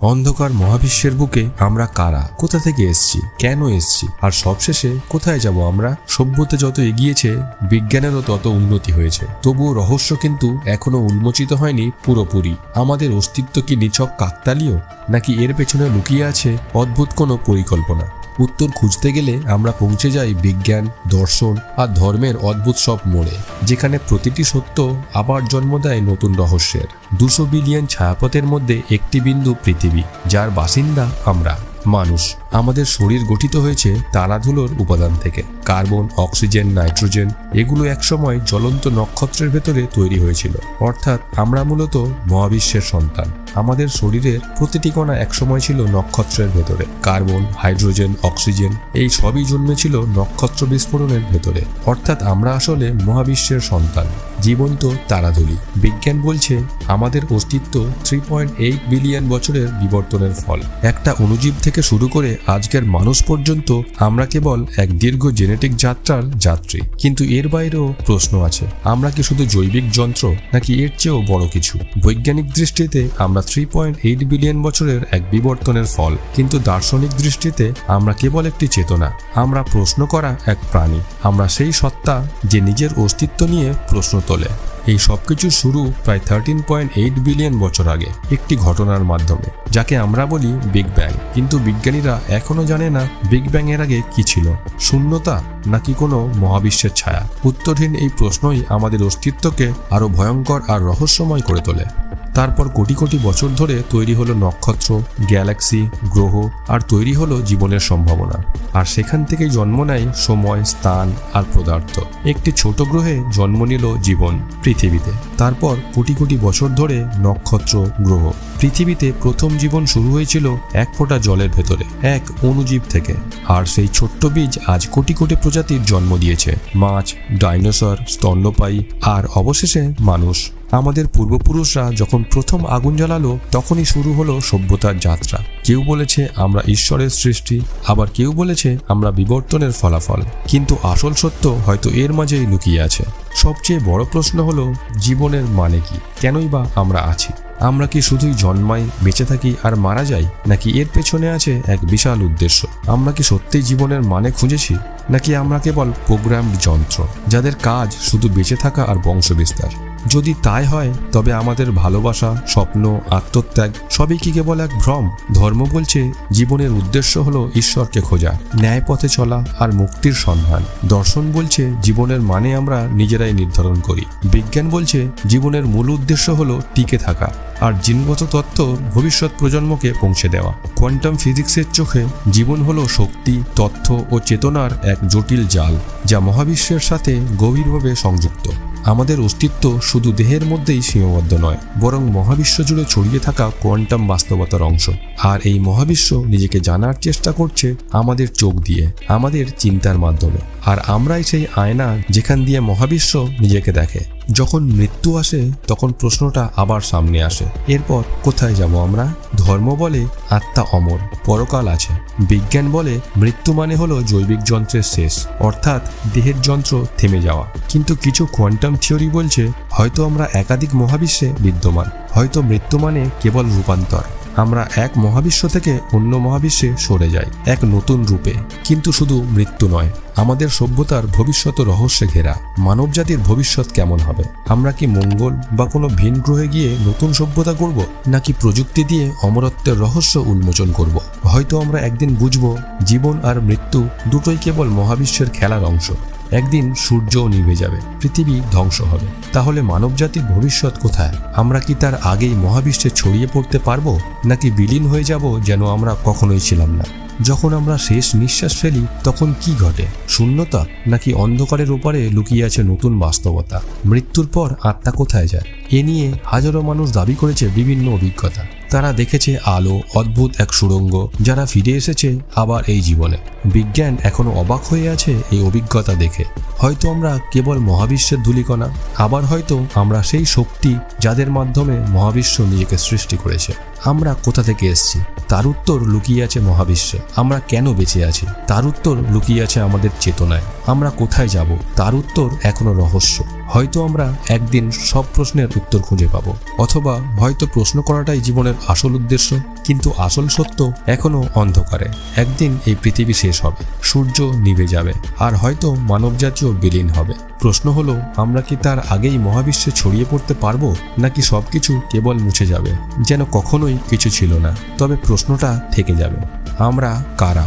অন্ধকার মহাবিশ্বের বুকে আমরা কারা? কোথা থেকে এসছি? কেন এসছি? আর সবশেষে কোথায় যাব আমরা? সভ্যতা যত এগিয়েছে, বিজ্ঞানেরও তত উন্নতি হয়েছে। তবুও রহস্য কিন্তু এখনও উন্মোচিত হয়নি পুরোপুরি। আমাদের অস্তিত্ব কি নিছক কাকতালীয়? নাকি এর পেছনে লুকিয়ে আছে অদ্ভুত কোনো পরিকল্পনা? উত্তর খুঁজতে গেলে আমরা পৌঁছে যাই বিজ্ঞান, দর্শন আর ধর্মের অদ্ভুত সব মোড়ে, যেখানে প্রতিটি সত্য আবার জন্ম দেয় নতুন রহস্যের। দুশো বিলিয়ন ছায়াপথের মধ্যে একটি বিন্দু পৃথিবী, যার বাসিন্দা আমরা, মানুষ। আমাদের শরীর গঠিত হয়েছে তারাধুলোর উপাদান থেকে। কার্বন, অক্সিজেন, নাইট্রোজেন, এগুলো একসময় জ্বলন্ত নক্ষত্রের ভেতরে তৈরি হয়েছিল। অর্থাৎ আমরা মূলত মহাবিশ্বের সন্তান। আমাদের শরীরের প্রতিটি কণা একসময় ছিল নক্ষত্রের ভেতরে। কার্বন, হাইড্রোজেন, অক্সিজেন, এই সবই জন্মেছিল নক্ষত্র বিস্ফোরণের ভেতরে। অর্থাৎ আমরা আসলে মহাবিশ্বের সন্তান। জীবন্ত তারাধুলি বিজ্ঞান বলছে, আমাদের অস্তিত্ব থ্রি পয়েন্ট এইট বিলিয়ন বছরের বিবর্তনের ফল। একটা অণুজীব থেকে শুরু করে আজকের মানুষ পর্যন্ত আমরা কেবল এক দীর্ঘ জেনেটিক যাত্রার যাত্রী। কিন্তু এর বাইরেও প্রশ্ন আছে, আমরা কি শুধু জৈবিক যন্ত্র, নাকি এর চেয়েও বড় কিছু? বৈজ্ঞানিক দৃষ্টিতে আমরা থ্রি পয়েন্ট এইট বিলিয়ন বছরের এক বিবর্তনের ফল, কিন্তু দার্শনিক দৃষ্টিতে আমরা কেবল একটি চেতনা। আমরা প্রশ্ন করা এক প্রাণী। আমরা সেই সত্তা যে নিজের অস্তিত্ব নিয়ে প্রশ্ন তোলে। এই সবকিছু শুরু প্রায় থার্টিন পয়েন্ট এইট বিলিয়ন বছর আগে একটি ঘটনার মাধ্যমে, যাকে আমরা বলি বিগ ব্যাং কিন্তু বিজ্ঞানীরা এখনও জানে না বিগ ব্যাং এর আগে কি ছিল। শূন্যতা নাকি কোনো মহাবিশ্বের ছায়া? উত্তরহীন এই প্রশ্নই আমাদের অস্তিত্বকে আরও ভয়ঙ্কর আর রহস্যময় করে তোলে। তারপর কোটি কোটি বছর ধরে তৈরি হলো নক্ষত্র, গ্যালাক্সি, গ্রহ, আর তৈরি হলো জীবনের সম্ভাবনা। আর সেখান থেকেই জন্ম নেয় সময়, স্থান আর পদার্থ। একটি ছোট গ্রহে জন্ম নিল জীবন, পৃথিবীতে। তারপর কোটি কোটি বছর ধরে নক্ষত্র, গ্রহ। পৃথিবীতে প্রথম জীবন শুরু হয়েছিল এক ফোঁটা জলের ভেতরে, এক অণুজীব থেকে। আর সেই ছোট্ট বীজ আজ কোটি কোটি প্রজাতির জন্ম দিয়েছে। মাছ, ডাইনোসর, স্তন্যপায়ী, আর অবশেষে মানুষ। আমাদের পূর্বপুরুষরা যখন প্রথম আগুন জ্বালালো, তখনই শুরু হলো সভ্যতার যাত্রা। কেউ বলেছে, আমরা ঈশ্বরের সৃষ্টি। আবার কেউ বলেছে, আমরা বিবর্তনের ফলাফল। কিন্তু আসল সত্য হয়তো এর মাঝেই লুকিয়ে আছে। সবচেয়ে বড় প্রশ্ন হলো, জীবনের মানে কি? কেনই বা আমরা আছি? আমরা কি শুধুই জন্মাই, বেঁচে থাকি আর মারা যাই, নাকি এর পেছনে আছে এক বিশাল উদ্দেশ্য? আমরা কি সত্যিই জীবনের মানে খুঁজেছি? নাকি আমরা কেবল প্রোগ্রামড যন্ত্র, যাদের কাজ শুধু বেঁচে থাকা আর বংশবিস্তার? যদি তাই হয়, তবে আমাদের ভালোবাসা, স্বপ্ন, আত্মত্যাগ সবই কি কেবল এক ভ্রম? ধর্ম বলছে, জীবনের উদ্দেশ্য হলো ঈশ্বরকে খোঁজা ন্যায় পথে চলা আর মুক্তির সন্ধান। দর্শন বলছে, জীবনের মানে আমরা নিজেরাই নির্ধারণ করি। বিজ্ঞান বলছে, জীবনের মূল উদ্দেশ্য হলো টিকে থাকা আর জিনগত তত্ত্ব ভবিষ্যৎ প্রজন্মকে পৌঁছে দেওয়া। কোয়ান্টাম ফিজিক্সের চোখে জীবন হলো শক্তি, তথ্য ও চেতনার এক জটিল জাল, যা মহাবিশ্বের সাথে গভীরভাবে সংযুক্ত। আমাদের অস্তিত্ব শুধু দেহের মধ্যেই সীমাবদ্ধ নয়, বরং মহাবিশ্ব জুড়ে ছড়িয়ে থাকা কোয়ান্টাম বাস্তবতার অংশ। আর এই মহাবিশ্ব নিজেকে জানার চেষ্টা করছে আমাদের চোখ দিয়ে, আমাদের চিন্তার মাধ্যমে। আর আমরাই সেই আয়না যেখান দিয়ে মহাবিশ্ব নিজেকে দেখে। যখন মৃত্যু আসে, তখন প্রশ্নটা আবার সামনে আসে। এরপর কোথায় যাব আমরা? ধর্ম বলে আত্মা অমর, পরকাল আছে। বিজ্ঞান বলে মৃত্যু মানে হলো জৈবিক যন্ত্রের শেষ, অর্থাৎ দেহের যন্ত্র থেমে যাওয়া। কিন্তু কিছু কোয়ান্টাম থিওরি বলছে, হয়তো আমরা একাধিক মহাবিশ্বে বিদ্যমান, হয়তো মৃত্যু মানে কেবল রূপান্তর। আমরা এক মহাবিশ্ব থেকে অন্য মহাবিশ্বে সরে যাই, এক নতুন রূপে। কিন্তু শুধু মৃত্যু নয়, আমাদের সভ্যতার ভবিষ্যৎ রহস্যে ঘেরা। মানবজাতির ভবিষ্যৎ কেমন হবে? আমরা কি মঙ্গল বা কোনো ভিন গ্রহে গিয়ে নতুন সভ্যতা করব, নাকি প্রযুক্তি দিয়ে অমরত্বের রহস্য উন্মোচন করব? হয়তো আমরা একদিন বুঝব, জীবন আর মৃত্যু দুটোই কেবল মহাবিশ্বের খেলার অংশ। একদিন সূর্যও নিভে যাবে, পৃথিবী ধ্বংস হবে। তাহলে মানবজাতির ভবিষ্যৎ কোথায়? আমরা কি তার আগেই মহাবিশ্বে ছড়িয়ে পড়তে পারব, নাকি বিলীন হয়ে যাব যেন আমরা কখনোই ছিলাম না? যখন আমরা শেষ নিঃশ্বাস ফেলি, তখন কি ঘটে? শূন্যতা নাকি অন্ধকারের ওপারে লুকিয়ে আছে নতুন বাস্তবতা? মৃত্যুর পর আত্মা কোথায় যায়? এ নিয়ে হাজারো মানুষ দাবি করেছে বিভিন্ন অভিজ্ঞতা। তারা দেখেছে আলো, অদ্ভুত এক সুড়ঙ্গ, যারা ফিরে এসেছে আবার এই জীবনে। বিজ্ঞান এখনও অবাক হয়ে আছে এই অভিজ্ঞতা দেখে। হয়তো আমরা কেবল মহাবিশ্বের ধূলিকণা, আবার হয়তো আমরা সেই শক্তি যাদের মাধ্যমে মহাবিশ্ব নিজেকে সৃষ্টি করেছে। আমরা কোথা থেকে এসেছি? তার উত্তর লুকিয়ে আছে মহাবিশ্বে। আমরা কেন বেঁচে আছি? তার উত্তর লুকিয়ে আছে আমাদের চেতনায়। আমরা কোথায় যাব? তার উত্তর এখনও রহস্য। হয়তো আমরা একদিন সব প্রশ্নের উত্তর খুঁজে পাব। অথবা হয়তো প্রশ্ন করাটাই জীবনের আসল উদ্দেশ্য। কিন্তু আসল সত্য এখনও অন্ধকারে। একদিন এই পৃথিবী শেষ হবে, সূর্য নিভে যাবে, আর হয়তো মানবজাতিও বিলীন হবে। প্রশ্ন হলো, আমরা কি তার আগেই মহাবিশ্বে ছড়িয়ে পড়তে পারব, নাকি সব কিছু কেবল মুছে যাবে, যেন কখনোই কিছু ছিল না? তবে প্রশ্নটা থেকে যাবে, আমরা কারা?